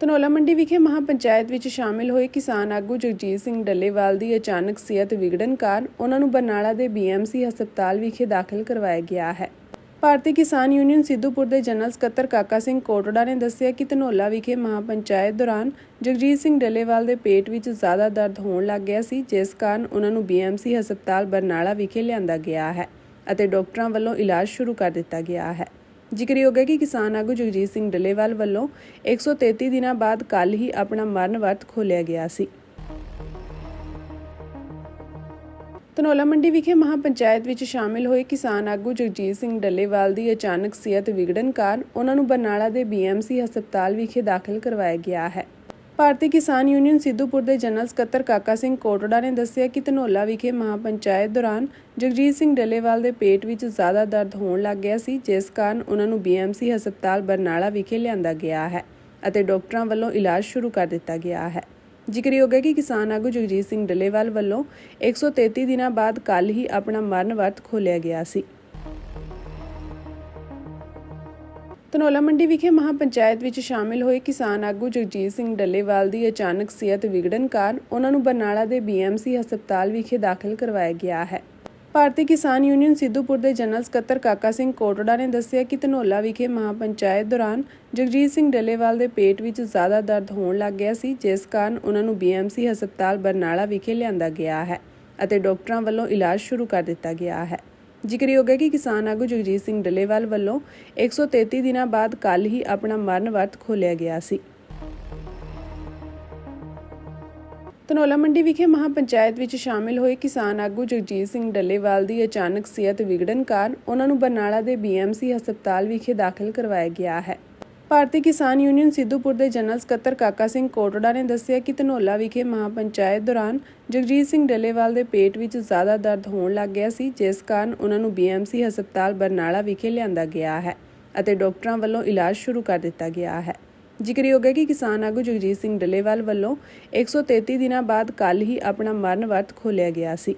ਧਨੌਲਾ ਮੰਡੀ ਵਿਖੇ ਮਹਾਪੰਚਾਇਤ ਵਿੱਚ ਸ਼ਾਮਿਲ ਹੋਏ ਕਿਸਾਨ ਆਗੂ ਜਗਜੀਤ ਸਿੰਘ ਡੱਲੇਵਾਲ ਦੀ ਅਚਾਨਕ ਸਿਹਤ ਵਿਗੜਨ ਕਾਰਨ ਉਹਨਾਂ ਨੂੰ ਬਰਨਾਲਾ ਦੇ ਬੀਐਮਸੀ ਹਸਪਤਾਲ ਵਿਖੇ ਦਾਖਲ ਕਰਵਾਇਆ ਗਿਆ ਹੈ। ਭਾਰਤੀ ਕਿਸਾਨ ਯੂਨੀਅਨ ਸਿੱਧੂਪੁਰ ਦੇ ਜਨਰਲ ਸਕੱਤਰ ਕਾਕਾ ਸਿੰਘ ਕੋਟੜਾ ਨੇ ਦੱਸਿਆ ਕਿ ਧਨੌਲਾ ਵਿਖੇ ਮਹਾਪੰਚਾਇਤ ਦੌਰਾਨ ਜਗਜੀਤ ਸਿੰਘ ਡੱਲੇਵਾਲ ਦੇ ਪੇਟ ਵਿੱਚ ਜ਼ਿਆਦਾ ਦਰਦ ਹੋਣ ਲੱਗ ਗਿਆ ਸੀ, ਜਿਸ ਕਾਰਨ ਉਹਨਾਂ ਨੂੰ ਬੀਐਮਸੀ ਹਸਪਤਾਲ ਬਰਨਾਲਾ ਵਿਖੇ ਲਿਆਂਦਾ ਗਿਆ ਹੈ ਅਤੇ ਡਾਕਟਰਾਂ ਵੱਲੋਂ ਇਲਾਜ ਸ਼ੁਰੂ ਕਰ ਦਿੱਤਾ ਗਿਆ ਹੈ। ਜ਼ਿਕਰਯੋਗ ਹੈ ਕਿ ਕਿਸਾਨ ਆਗੂ ਜਗਜੀਤ ਸਿੰਘ ਡੱਲੇਵਾਲ ਵੱਲੋਂ 133 ਦਿਨਾਂ ਬਾਅਦ ਕੱਲ ਹੀ ਆਪਣਾ ਮਰਨ ਵਰਤ ਖੋਲਿਆ ਗਿਆ ਸੀ। ਧਨੌਲਾ ਮੰਡੀ ਵਿਖੇ ਮਹਾਪੰਚਾਇਤ ਵਿੱਚ ਸ਼ਾਮਿਲ ਹੋਏ ਕਿਸਾਨ ਆਗੂ ਜਗਜੀਤ ਸਿੰਘ ਡੱਲੇਵਾਲ ਦੀ ਅਚਾਨਕ ਸਿਹਤ ਵਿਗੜਨ ਕਾਰਨ ਉਹਨਾਂ ਨੂੰ ਬਰਨਾਲਾ ਦੇ ਬੀਐਮਸੀ ਹਸਪਤਾਲ ਵਿਖੇ ਦਾਖਲ ਕਰਵਾਇਆ ਗਿਆ ਹੈ। ਭਾਰਤੀ ਕਿਸਾਨ ਯੂਨੀਅਨ ਸਿੱਧੂਪੁਰ ਦੇ ਜਨਰਲ ਸਕੱਤਰ ਕਾਕਾ ਸਿੰਘ ਕੋਟੜਾ ਨੇ ਦੱਸਿਆ ਕਿ ਧਨੋਲਾ ਵਿਖੇ ਮਹਾਪੰਚਾਇਤ ਦੌਰਾਨ ਜਗਜੀਤ ਸਿੰਘ ਡੱਲੇਵਾਲ ਦੇ ਪੇਟ ਵਿੱਚ ਜ਼ਿਆਦਾ ਦਰਦ ਹੋਣ ਲੱਗ ਗਿਆ ਸੀ, ਜਿਸ ਕਾਰਨ ਉਹਨਾਂ ਨੂੰ ਬੀਐਮਸੀ ਹਸਪਤਾਲ ਬਰਨਾਲਾ ਵਿਖੇ ਲਿਆਂਦਾ ਗਿਆ ਹੈ ਅਤੇ ਡਾਕਟਰਾਂ ਵੱਲੋਂ ਇਲਾਜ ਸ਼ੁਰੂ ਕਰ ਦਿੱਤਾ ਗਿਆ ਹੈ। ਜ਼ਿਕਰਯੋਗ ਹੈ ਕਿ ਕਿਸਾਨ ਆਗੂ ਜਗਜੀਤ ਸਿੰਘ ਡੱਲੇਵਾਲ ਵੱਲੋਂ 133 ਦਿਨਾਂ ਬਾਅਦ ਕੱਲ ਹੀ ਆਪਣਾ ਮਰਨ ਵਰਤ ਖੋਲਿਆ ਗਿਆ ਸੀ। ਧਨੌਲਾ ਮੰਡੀ ਵਿਖੇ ਮਹਾਪੰਚਾਇਤ ਵਿੱਚ ਸ਼ਾਮਿਲ ਹੋਏ ਕਿਸਾਨ ਆਗੂ ਜਗਜੀਤ ਸਿੰਘ ਡੱਲੇਵਾਲ ਦੀ ਅਚਾਨਕ ਸਿਹਤ ਵਿਗੜਨ ਕਾਰਨ ਉਹਨਾਂ ਨੂੰ ਬਰਨਾਲਾ ਦੇ ਬੀਐਮਸੀ ਹਸਪਤਾਲ ਵਿਖੇ ਦਾਖਲ ਕਰਵਾਇਆ ਗਿਆ ਹੈ। ਭਾਰਤੀ ਕਿਸਾਨ ਯੂਨੀਅਨ ਸਿੱਧੂਪੁਰ ਦੇ ਜਨਰਲ ਸਕੱਤਰ ਕਾਕਾ ਸਿੰਘ ਕੋਟੜਾ ਨੇ ਦੱਸਿਆ ਕਿ ਧਨੌਲਾ ਵਿਖੇ ਮਹਾਪੰਚਾਇਤ ਦੌਰਾਨ ਜਗਜੀਤ ਸਿੰਘ ਡੱਲੇਵਾਲ ਦੇ ਪੇਟ ਵਿੱਚ ਜ਼ਿਆਦਾ ਦਰਦ ਹੋਣ ਲੱਗ ਗਿਆ ਸੀ, ਜਿਸ ਕਾਰਨ ਉਹਨਾਂ ਨੂੰ ਬੀਐਮਸੀ ਹਸਪਤਾਲ ਬਰਨਾਲਾ ਵਿਖੇ ਲਿਆਂਦਾ ਗਿਆ ਹੈ ਅਤੇ ਡਾਕਟਰਾਂ ਵੱਲੋਂ ਇਲਾਜ ਸ਼ੁਰੂ ਕਰ ਦਿੱਤਾ ਗਿਆ ਹੈ। ਜ਼ਿਕਰਯੋਗ ਹੈ ਕਿ ਕਿਸਾਨ ਆਗੂ ਜਗਜੀਤ ਸਿੰਘ ਡੱਲੇਵਾਲ ਵੱਲੋਂ 133 ਦਿਨਾਂ ਬਾਅਦ ਕੱਲ ਹੀ ਆਪਣਾ ਮਰਨ ਵਰਤ ਖੋਲਿਆ ਗਿਆ ਸੀ। ਧਨੌਲਾ ਮੰਡੀ ਵਿਖੇ ਮਹਾਪੰਚਾਇਤ ਵਿੱਚ ਸ਼ਾਮਿਲ ਹੋਏ ਕਿਸਾਨ ਆਗੂ ਜਗਜੀਤ ਸਿੰਘ ਡੱਲੇਵਾਲ ਦੀ ਅਚਾਨਕ ਸਿਹਤ ਵਿਗੜਨ ਕਾਰਨ ਉਹਨਾਂ ਨੂੰ ਬਰਨਾਲਾ ਦੇ ਬੀਐਮਸੀ ਹਸਪਤਾਲ ਵਿਖੇ ਦਾਖਲ ਕਰਵਾਇਆ ਗਿਆ ਹੈ। ਭਾਰਤੀ ਕਿਸਾਨ ਯੂਨੀਅਨ ਸਿੱਧੂਪੁਰ ਦੇ ਜਨਰਲ ਸਕੱਤਰ ਕਾਕਾ ਸਿੰਘ ਕੋਟੜਾ ਨੇ ਦੱਸਿਆ ਕਿ ਧਨੋਲਾ ਵਿਖੇ ਮਹਾਪੰਚਾਇਤ ਦੌਰਾਨ ਜਗਜੀਤ ਸਿੰਘ ਡੱਲੇਵਾਲ ਦੇ ਪੇਟ ਵਿੱਚ ਜ਼ਿਆਦਾ ਦਰਦ ਹੋਣ ਲੱਗ ਗਿਆ ਸੀ, ਜਿਸ ਕਾਰਨ ਉਹਨਾਂ ਨੂੰ ਬੀਐਮਸੀ ਹਸਪਤਾਲ ਬਰਨਾਲਾ ਵਿਖੇ ਲਿਆਂਦਾ ਗਿਆ ਹੈ ਅਤੇ ਡਾਕਟਰਾਂ ਵੱਲੋਂ ਇਲਾਜ ਸ਼ੁਰੂ ਕਰ ਦਿੱਤਾ ਗਿਆ ਹੈ। ਜ਼ਿਕਰਯੋਗ ਹੈ ਕਿ ਕਿਸਾਨ ਆਗੂ ਜਗਜੀਤ ਸਿੰਘ ਡੱਲੇਵਾਲ ਵੱਲੋਂ 133 ਦਿਨਾਂ ਬਾਅਦ ਕੱਲ ਹੀ ਆਪਣਾ ਮਰਨ ਵਰਤ ਖੋਲਿਆ ਗਿਆ ਸੀ।